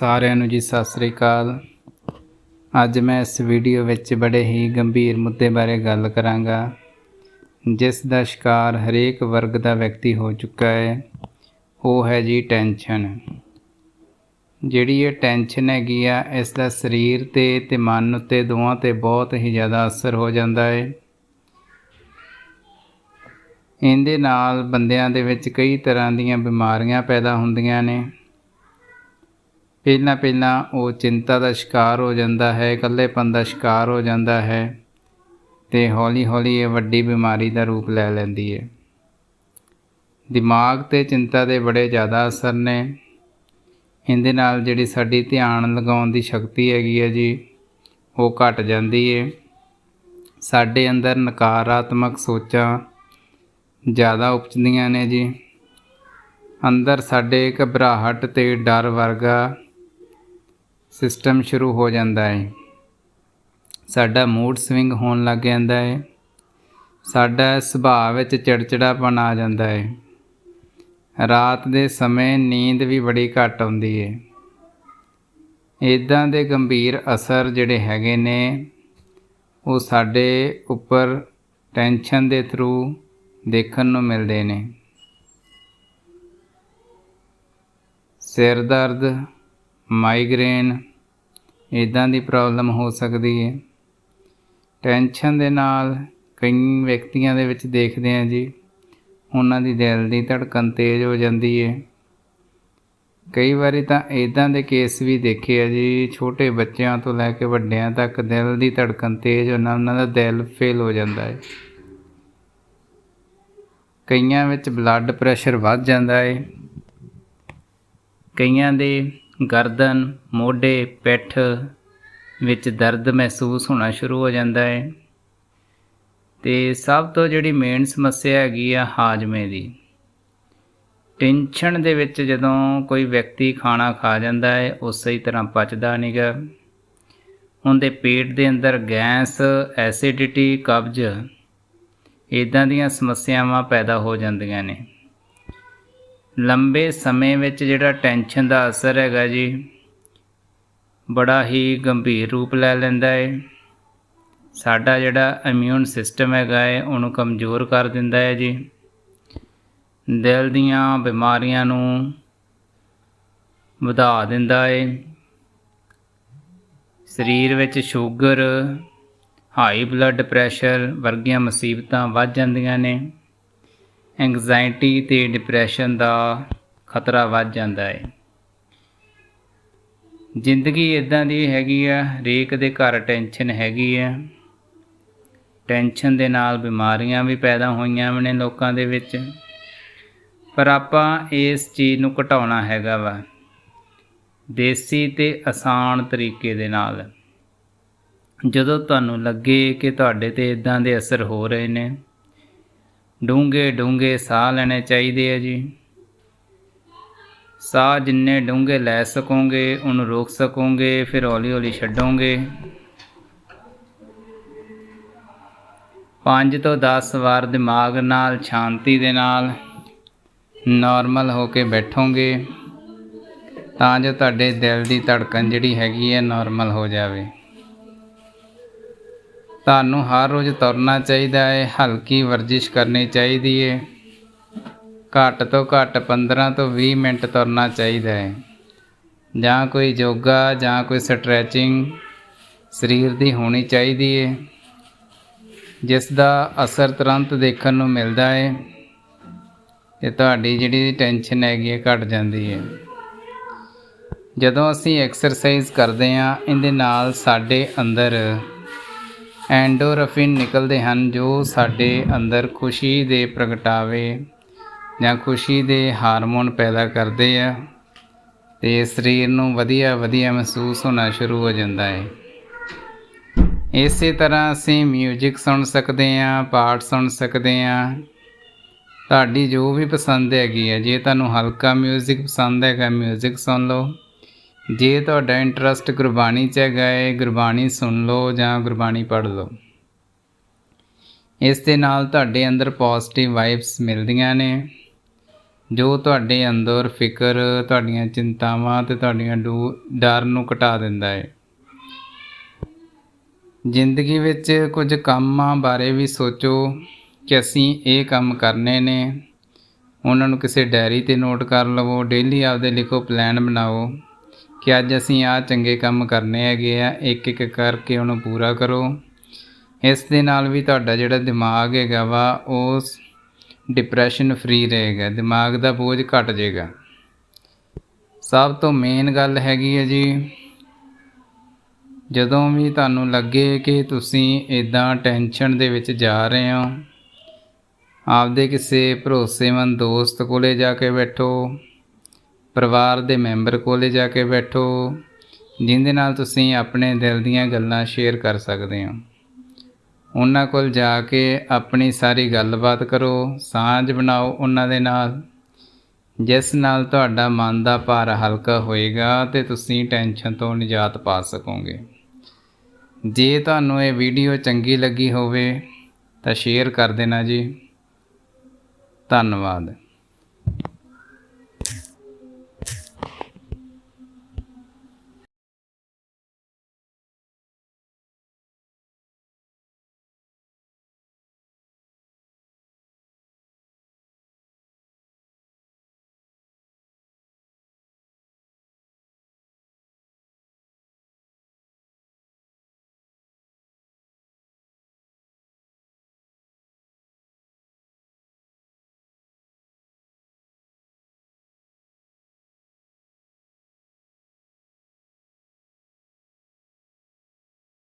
ਸਾਰਿਆਂ ਨੂੰ ਜੀ ਸਤਿ ਸ੍ਰੀ ਅਕਾਲ। ਅੱਜ ਮੈਂ ਇਸ ਵੀਡੀਓ ਵਿੱਚ ਬੜੇ ਹੀ ਗੰਭੀਰ ਮੁੱਦੇ ਬਾਰੇ ਗੱਲ ਕਰਾਂਗਾ, ਜਿਸ ਦਾ ਸ਼ਿਕਾਰ ਹਰੇਕ ਵਰਗ ਦਾ ਵਿਅਕਤੀ ਹੋ ਚੁੱਕਾ ਹੈ। ਉਹ ਹੈ ਜੀ ਟੈਨਸ਼ਨ। ਜਿਹੜੀ ਇਹ ਟੈਨਸ਼ਨ ਹੈਗੀ ਆ, ਇਸ ਦਾ ਸਰੀਰ ਤੇ ਤੇ ਮਨ ਉੱਤੇ ਦੋਵਾਂ ਤੇ ਬਹੁਤ ਹੀ ਜ਼ਿਆਦਾ ਅਸਰ ਹੋ ਜਾਂਦਾ ਹੈ। ਇਹਦੇ ਨਾਲ ਬੰਦਿਆਂ ਦੇ ਵਿੱਚ ਕਈ ਤਰ੍ਹਾਂ ਦੀਆਂ ਬਿਮਾਰੀਆਂ ਪੈਦਾ ਹੁੰਦੀਆਂ ਨੇ। ਪਹਿਲਾਂ ਪਹਿਲਾਂ ਉਹ ਚਿੰਤਾ ਦਾ ਸ਼ਿਕਾਰ ਹੋ ਜਾਂਦਾ ਹੈ, ਇਕੱਲੇਪਨ ਦਾ ਸ਼ਿਕਾਰ ਹੋ ਜਾਂਦਾ ਹੈ ਤੇ ਹੌਲੀ ਹੌਲੀ ਇਹ ਵੱਡੀ ਬਿਮਾਰੀ ਦਾ ਰੂਪ ਲੈ ਲੈਂਦੀ ਹੈ। ਦਿਮਾਗ ਤੇ ਚਿੰਤਾ ਦੇ ਬੜੇ ਜ਼ਿਆਦਾ ਅਸਰ ਨੇ। ਇਹਦੇ ਨਾਲ ਜਿਹੜੀ ਸਾਡੀ ਧਿਆਨ ਲਗਾਉਣ ਦੀ ਸ਼ਕਤੀ ਹੈਗੀ ਹੈ ਜੀ, ਉਹ ਘਟ ਜਾਂਦੀ ਹੈ। ਸਾਡੇ ਅੰਦਰ ਨਕਾਰਾਤਮਕ ਸੋਚਾਂ ਜ਼ਿਆਦਾ ਉਪਜਦੀਆਂ ਨੇ ਜੀ। ਅੰਦਰ ਸਾਡੇ ਘਬਰਾਹਟ ਤੇ ਡਰ ਵਰਗਾ ਸਿਸਟਮ ਸ਼ੁਰੂ ਹੋ ਜਾਂਦਾ ਹੈ। ਸਾਡਾ ਮੂਡ ਸਵਿੰਗ ਹੋਣ ਲੱਗ ਜਾਂਦਾ ਹੈ। ਸਾਡਾ ਸੁਭਾਅ ਵਿੱਚ ਚਿੜਚਿੜਾਪਨ ਆ ਜਾਂਦਾ ਹੈ। ਰਾਤ ਦੇ ਸਮੇਂ ਨੀਂਦ ਵੀ ਬੜੀ ਘੱਟ ਆਉਂਦੀ ਹੈ। ਇਦਾਂ ਦੇ ਗੰਭੀਰ ਅਸਰ ਜਿਹੜੇ ਹੈਗੇ ਨੇ, ਉਹ ਸਾਡੇ ਉੱਪਰ ਟੈਨਸ਼ਨ ਦੇ ਥਰੂ ਦੇਖਣ ਨੂੰ ਮਿਲਦੇ ਨੇ। ਸਿਰ ਦਰਦ ਮਾਈਗ੍ਰੇਨ ਇਦਾਂ ਦੀ ਪ੍ਰੋਬਲਮ ਹੋ ਸਕਦੀ ਹੈ। ਟੈਨਸ਼ਨ ਦੇ ਨਾਲ ਕਈ ਵਿਅਕਤੀਆਂ ਦੇ ਵਿੱਚ ਦੇਖਦੇ ਆ ਜੀ, ਉਹਨਾਂ ਦੀ ਦਿਲ ਦੀ ਧੜਕਣ ਤੇਜ਼ ਹੋ ਜਾਂਦੀ ਹੈ। ਕਈ ਵਾਰੀ ਤਾਂ ਇਦਾਂ ਦੇ ਕੇਸ ਵੀ ਦੇਖੇ ਆ ਜੀ, ਛੋਟੇ ਬੱਚਿਆਂ ਤੋਂ ਲੈ ਕੇ ਵੱਡਿਆਂ ਤੱਕ ਦਿਲ ਦੀ ਧੜਕਣ ਤੇਜ਼ ਹੋਣਾ, ਉਹਨਾਂ ਦਾ ਦਿਲ ਫੇਲ ਹੋ ਜਾਂਦਾ ਹੈ। ਕਈਆਂ ਵਿੱਚ ਬਲੱਡ ਪ੍ਰੈਸ਼ਰ ਵੱਧ ਜਾਂਦਾ ਹੈ। ਕਈਆਂ ਦੇ ਗਰਦਨ, ਮੋਢੇ, ਪਿੱਠ ਵਿੱਚ ਦਰਦ ਮਹਿਸੂਸ ਹੋਣਾ ਸ਼ੁਰੂ ਹੋ ਜਾਂਦਾ ਹੈ। ਤੇ ਸਭ ਤੋਂ ਜਿਹੜੀ ਮੇਨ ਸਮੱਸਿਆ ਹੈਗੀ ਆ ਹਾਜ਼ਮੇ ਦੀ। ਟੈਨਸ਼ਨ ਦੇ ਵਿੱਚ ਜਦੋਂ ਕੋਈ ਵਿਅਕਤੀ ਖਾਣਾ ਖਾ ਜਾਂਦਾ ਹੈ ਉਹ ਸਹੀ ਤਰ੍ਹਾਂ ਪਚਦਾ ਨਹੀਂਗਾ ਉਹਦੇ ਪੇਟ ਦੇ ਅੰਦਰ ਗੈਸ, ਐਸਿਡਿਟੀ, ਕਬਜ਼ ਇਦਾਂ ਦੀਆਂ ਸਮੱਸਿਆਵਾਂ ਪੈਦਾ ਹੋ ਜਾਂਦੀਆਂ ਨੇ। ਲੰਬੇ ਸਮੇਂ ਵਿੱਚ ਜਿਹੜਾ ਟੈਨਸ਼ਨ ਦਾ ਅਸਰ ਹੈਗਾ ਜੀ, ਬੜਾ ਹੀ ਗੰਭੀਰ ਰੂਪ ਲੈ ਲੈਂਦਾ ਹੈ ਸਾਡਾ ਜਿਹੜਾ ਇਮਿਊਨ ਸਿਸਟਮ ਹੈਗਾ ਹੈ ਉਹਨੂੰ ਕਮਜ਼ੋਰ ਕਰ ਦਿੰਦਾ ਹੈ ਜੀ। ਦਿਲ ਦੀਆਂ ਬਿਮਾਰੀਆਂ ਨੂੰ ਵਧਾ ਦਿੰਦਾ ਹੈ ਸਰੀਰ ਵਿੱਚ ਸ਼ੂਗਰ ਹਾਈ ਬਲੱਡ ਪ੍ਰੈਸ਼ਰ ਵਰਗੀਆਂ ਮੁਸੀਬਤਾਂ ਵੱਧ ਜਾਂਦੀਆਂ ਨੇ। ਐਂਗਜ਼ਾਇਟੀ ਤੇ ਡਿਪਰੈਸ਼ਨ ਦਾ ਖਤਰਾ ਵੱਧ ਜਾਂਦਾ ਹੈ। ਜ਼ਿੰਦਗੀ ਇਦਾਂ ਦੀ ਹੈਗੀ ਆ ਹਰੇਕ ਦੇ ਘਰ ਟੈਨਸ਼ਨ ਹੈਗੀ ਆ। ਟੈਨਸ਼ਨ ਦੇ ਨਾਲ ਬਿਮਾਰੀਆਂ ਵੀ ਪੈਦਾ ਹੋਈਆਂ ਨੇ ਲੋਕਾਂ ਦੇ ਵਿੱਚ। ਪਰ ਆਪਾਂ ਇਸ ਚੀਜ਼ ਨੂੰ ਘਟਾਉਣਾ ਹੈਗਾ ਵਾ, ਦੇਸੀ ਤੇ ਆਸਾਨ ਤਰੀਕੇ ਦੇ ਨਾਲ। ਜਦੋਂ ਤੁਹਾਨੂੰ ਲੱਗੇ ਕਿ ਤੁਹਾਡੇ ਤੇ ਇਦਾਂ ਦੇ ਅਸਰ ਹੋ ਰਹੇ ਨੇ ਡੂੰਘੇ ਡੂੰਘੇ ਸਾਹ ਲੈਣੇ ਚਾਹੀਦੇ ਆ ਜੀ। ਸਾਹ ਜਿੰਨੇ ਡੂੰਘੇ ਲੈ ਸਕੋਗੇ, ਉਹਨੂੰ ਰੋਕ ਸਕੋਗੇ, ਫਿਰ ਹੌਲੀ ਹੌਲੀ ਛੱਡੋਗੇ। 5 ਤੋਂ 10 ਵਾਰ ਦਿਮਾਗ ਨਾਲ, ਸ਼ਾਂਤੀ ਦੇ ਨਾਲ, ਨਾਰਮਲ ਹੋ ਕੇ ਬੈਠੋਗੇ, ਤਾਂ ਜੋ ਤੁਹਾਡੇ ਦਿਲ ਦੀ ਧੜਕਣ ਜਿਹੜੀ ਹੈਗੀ ਹੈ, ਨਾਰਮਲ ਹੋ ਜਾਵੇ। ਤੁਹਾਨੂੰ ਹਰ ਰੋਜ਼ ਤੁਰਨਾ ਚਾਹੀਦਾ ਹੈ ਹਲਕੀ ਵਰਜਿਸ਼ ਕਰਨੀ ਚਾਹੀਦੀ ਹੈ ਘੱਟ ਤੋਂ ਘੱਟ 15 ਤੋਂ 20 ਮਿੰਟ ਤੁਰਨਾ ਚਾਹੀਦਾ ਹੈ ਜਾਂ ਕੋਈ ਯੋਗਾ, ਜਾਂ ਕੋਈ ਸਟ੍ਰੈਚਿੰਗ ਸਰੀਰ ਦੀ ਹੋਣੀ ਚਾਹੀਦੀ ਹੈ ਜਿਸ ਦਾ ਅਸਰ ਤੁਰੰਤ ਦੇਖਣ ਨੂੰ ਮਿਲਦਾ ਹੈ ਤੇ ਤੁਹਾਡੀ ਜਿਹੜੀ ਟੈਨਸ਼ਨ ਹੈਗੀ ਹੈ ਘਟ ਜਾਂਦੀ ਹੈ ਜਦੋਂ ਅਸੀਂ ਐਕਸਰਸਾਈਜ਼ ਕਰਦੇ ਹਾਂ ਇਹਦੇ ਨਾਲ ਸਾਡੇ ਅੰਦਰ ਐਂਡੋਰਫਿਨ ਨਿਕਲਦੇ ਹਨ ਜੋ ਸਾਡੇ ਅੰਦਰ ਖੁਸ਼ੀ ਦੇ ਪ੍ਰਗਟਾਵੇ ਜਾਂ ਖੁਸ਼ੀ ਦੇ ਹਾਰਮੋਨ ਪੈਦਾ ਕਰਦੇ ਆ ਤੇ ਸਰੀਰ ਨੂੰ ਵਧੀਆ ਵਧੀਆ ਮਹਿਸੂਸ ਹੋਣਾ ਸ਼ੁਰੂ ਹੋ ਜਾਂਦਾ ਹੈ ਇਸੇ ਤਰ੍ਹਾਂ ਅਸੀਂ 뮤직 ਸੁਣ ਸਕਦੇ ਆ ਪਾਠ ਸੁਣ ਸਕਦੇ ਆ ਤੁਹਾਡੀ ਜੋ ਵੀ ਪਸੰਦ ਹੈਗੀ ਹੈ ਜੇ ਤੁਹਾਨੂੰ ਹਲਕਾ 뮤직 ਪਸੰਦ ਹੈਗਾ 뮤직 ਸੁਣ ਲਓ ਜੇ ਤੁਹਾਡਾ ਇੰਟਰਸਟ ਗੁਰਬਾਣੀ 'ਚ ਹੈਗਾ ਹੈ ਗੁਰਬਾਣੀ ਸੁਣ ਲਓ ਜਾਂ ਗੁਰਬਾਣੀ ਪੜ੍ਹ ਲਓ। ਇਸ ਦੇ ਨਾਲ ਤੁਹਾਡੇ ਅੰਦਰ ਪੋਜ਼ਿਟਿਵ ਵਾਈਬਸ ਮਿਲਦੀਆਂ ਨੇ, ਜੋ ਤੁਹਾਡੇ ਅੰਦਰ ਫਿਕਰ, ਤੁਹਾਡੀਆਂ ਚਿੰਤਾਵਾਂ ਤੇ ਤੁਹਾਡੀਆਂ ਡੂ, ਡਰ ਨੂੰ ਘਟਾ ਦਿੰਦਾ ਹੈ ਜ਼ਿੰਦਗੀ ਵਿੱਚ ਕੁਝ ਕੰਮਾਂ ਬਾਰੇ ਵੀ ਸੋਚੋ ਕਿ ਅਸੀਂ ਇਹ ਕੰਮ ਕਰਨੇ ਨੇ। ਉਹਨਾਂ ਨੂੰ ਕਿਸੇ ਡਾਇਰੀ ਤੇ ਨੋਟ ਕਰ ਲਵੋ ਡੇਲੀ ਆਪਦੇ ਲਿਖੋ ਪਲਾਨ ਬਣਾਓ। ਕਿ ਅੱਜ ਅਸੀਂ ਆਹ ਚੰਗੇ ਕੰਮ ਕਰਨੇ ਹੈਗੇ ਆ, ਇੱਕ ਇੱਕ ਕਰਕੇ ਉਹਨੂੰ ਪੂਰਾ ਕਰੋ। ਇਸ ਦੇ ਨਾਲ ਵੀ ਤੁਹਾਡਾ ਜਿਹੜਾ ਦਿਮਾਗ ਹੈਗਾ ਵਾ, ਉਹ ਡਿਪਰੈਸ਼ਨ ਫ੍ਰੀ ਰਹੇਗਾ, ਦਿਮਾਗ ਦਾ ਬੋਝ ਘਟ ਜਾਏਗਾ। ਸਭ ਤੋਂ ਮੇਨ ਗੱਲ ਹੈਗੀ ਹੈ ਜੀ, ਜਦੋਂ ਵੀ ਤੁਹਾਨੂੰ ਲੱਗੇ ਕਿ ਤੁਸੀਂ ਇਦਾਂ ਟੈਨਸ਼ਨ ਦੇ ਵਿੱਚ ਜਾ ਰਹੇ ਹੋ, ਆਪਦੇ ਕਿਸੇ ਭਰੋਸੇਮੰਦ ਦੋਸਤ ਕੋਲੇ ਜਾ ਕੇ ਬੈਠੋ। ਪਰਿਵਾਰ ਦੇ ਮੈਂਬਰ ਕੋਲੇ ਜਾ ਕੇ ਬੈਠੋ, ਜਿੰਦੇ ਨਾਲ ਤੁਸੀਂ ਆਪਣੇ ਦਿਲ ਦੀਆਂ ਗੱਲਾਂ ਸ਼ੇਅਰ ਕਰ ਸਕਦੇ ਹੋ। ਉਹਨਾਂ ਕੋਲ ਜਾ ਕੇ ਆਪਣੀ ਸਾਰੀ ਗੱਲਬਾਤ ਕਰੋ, ਸਾਂਝ ਬਣਾਓ ਉਹਨਾਂ ਦੇ ਨਾਲ। ਜਿਸ ਨਾਲ ਤੁਹਾਡਾ ਮਨ ਦਾ ਭਾਰ ਹਲਕਾ ਹੋਏਗਾ ਤੇ ਤੁਸੀਂ ਟੈਨਸ਼ਨ ਤੋਂ ਨਿਜਾਤ ਪਾ ਸਕੋਗੇ। ਜੇ ਤੁਹਾਨੂੰ ਇਹ ਵੀਡੀਓ ਚੰਗੀ ਲੱਗੀ ਹੋਵੇ, ਤਾਂ ਸ਼ੇਅਰ ਕਰ ਦੇਣਾ ਜੀ। ਧੰਨਵਾਦ।